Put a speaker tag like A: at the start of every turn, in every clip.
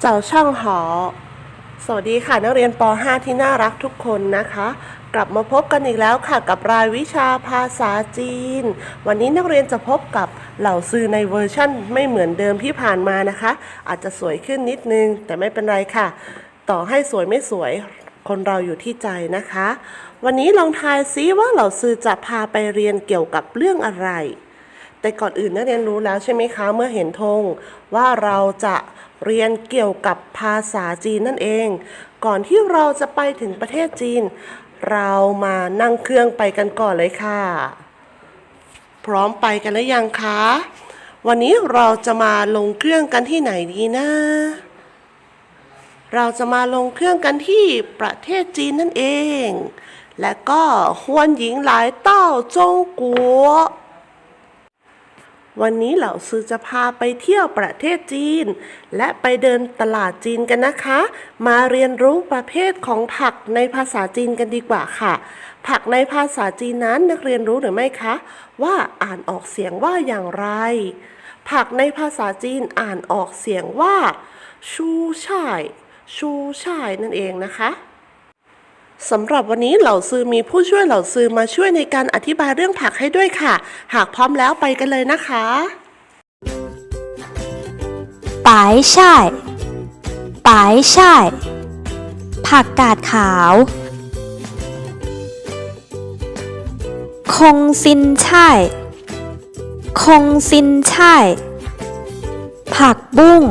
A: เจ้าช่างหอ สวัสดีค่ะนักเรียนป .5 ที่น่ารักทุกคนนะคะ กลับมาพบกันอีกแล้วค่ะกับรายวิชาภาษาจีน วันนี้นักเรียนจะพบกับเหล่าซื้อในเวอร์ชั่นไม่เหมือนเดิมที่ผ่านมานะคะ อาจจะสวยขึ้นนิดนึง แต่ไม่เป็นไรค่ะ ต่อให้สวยไม่สวยคนเราอยู่ที่ใจนะคะ วันนี้ลองทายซิว่าเหล่าซื้อจะพาไปเรียนเกี่ยวกับเรื่องอะไร แต่ก่อนอื่นนักเรียนรู้แล้วใช่ไหมคะ เมื่อเห็นธงว่าเราจะเรียนเกี่ยวกับภาษาจีนนั่นเอง ก่อนที่เราจะไปถึงประเทศจีน เรามานั่งเครื่องไปกันก่อนเลยค่ะ พร้อมไปกันหรือยังคะ วันนี้เราจะมาลงเครื่องกันที่ไหนดีนะ เราจะมาลงเครื่องกันที่ประเทศจีนนั่นเอง และก็ฮวนหญิงหลายเต้าจงกัว วันนี้เหล่าซื้อจะพาไปเที่ยวประเทศจีน และไปเดินตลาดจีนกันนะคะ มาเรียนรู้ประเภทของผักในภาษาจีนกันดีกว่าค่ะ ผักในภาษาจีนนั้นนักเรียนรู้หรือไม่คะ ว่าอ่านออกเสียงว่าอย่างไร ผักในภาษาจีนอ่านออกเสียงว่า ชูช่ายชูช่ายนั่นเองนะคะ สำหรับวันนี้เหล่าซื้อมีผู้ช่วยเหล่าซื้อมาช่วยในการอธิบายเรื่องผักให้ด้วยค่ะ หากพร้อมแล้วไปกันเลยนะคะ
B: ปายช่ายปายช่ายผักกาดขาว คงซินช่ายคงซินช่ายผักบุ้ง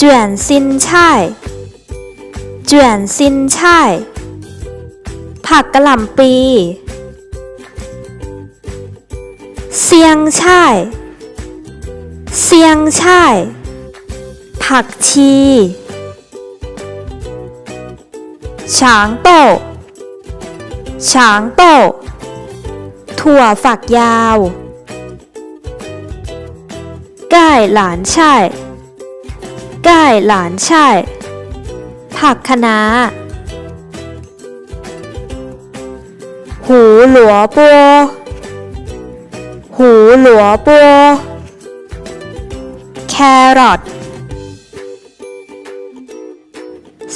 B: เจียนซินช่ายเจียนซินช่ผักกะหล่ำปีเซียงช่ายเซียงช่ายผักชีฉางโต้ฉางโต้ถั่วฝักยาว ไก้ายหลานช่าย ก้หลานช่ ผักคะน้า หูหลัวปัว หูหลัวปัว แครอท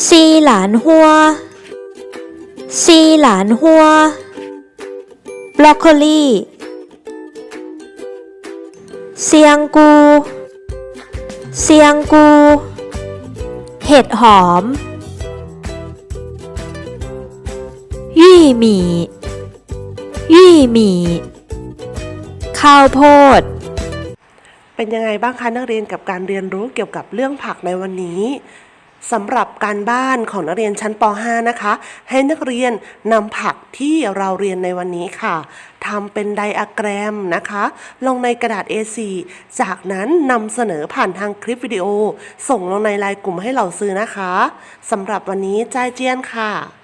B: ซีหลานหัว ซีหลานหัว บรอกโคลีเซียงกู เซียงกู เห็ดหอม ยี่หมี่ ยี่หมี่ ข้าวโพด
A: เป็นยังไงบ้างคะนักเรียนกับการเรียนรู้เกี่ยวกับเรื่องผักในวันนี้ สำหรับการบ้านของนักเรียนชั้นป .5 นะคะ ให้นักเรียนนำผักที่เราเรียนในวันนี้ค่ะทำเป็นไดอะแกรมนะคะ ลงในกระดาษ A4 จากนั้นนำเสนอผ่านทางคลิปวิดีโอ ส่งลงในไลน์กลุ่มให้เหล่าซื้อนะคะสำหรับวันนี้จ้ายเจียนค่ะ